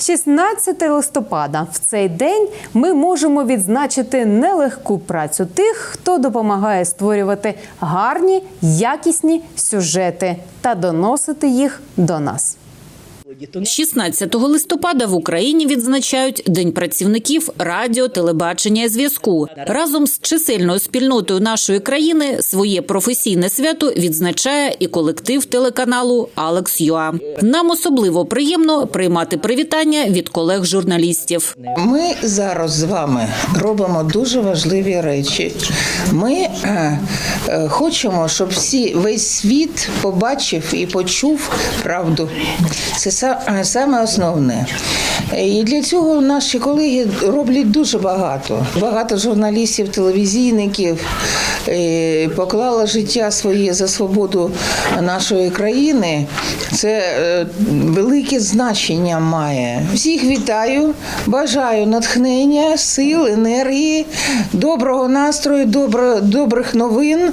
16 листопада. В цей день ми можемо відзначити нелегку працю тих, хто допомагає створювати гарні, якісні сюжети та доносити їх до нас. 16 листопада в Україні відзначають День працівників радіо, телебачення і зв'язку. Разом з чисельною спільнотою нашої країни своє професійне свято відзначає і колектив телеканалу Алекс Юа. Нам особливо приємно приймати привітання від колег-журналістів. Ми зараз з вами робимо дуже важливі речі. Ми е, е, хочемо, щоб всі весь світ побачив і почув правду. Це са- саме основне. І для цього наші колеги роблять дуже багато. Багато журналістів, телевізійників е, поклали життя своє за свободу нашої країни. Це е, велике значення має. Всіх вітаю, бажаю натхнення, сил, енергії, доброго настрою, добро, добрих новин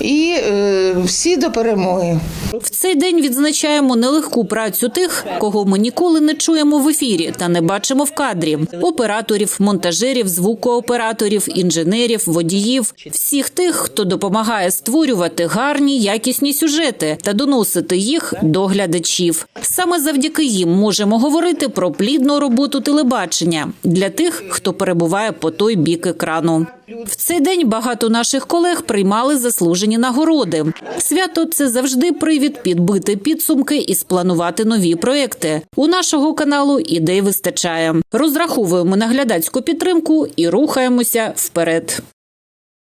і е, всі до перемоги. В цей день відзначаємо нелегку працю тих, кого ми ніколи не чуємо в ефірі та не бачимо в кадрі: операторів, монтажерів, звукооператорів, інженерів, водіїв, всіх тих, хто допомагає створювати гарні, якісні сюжети та доносити їх до глядачів. Саме завдяки їм можемо говорити про плідну роботу телебачення для тих, хто перебуває по той бік екрану. В цей день багато наших колег приймали заслужені нагороди. Свято це завжди привід підбити підсумки і спланувати нові проекти. У нашого каналу ідей вистачає. Розраховуємо на глядацьку підтримку і рухаємося вперед.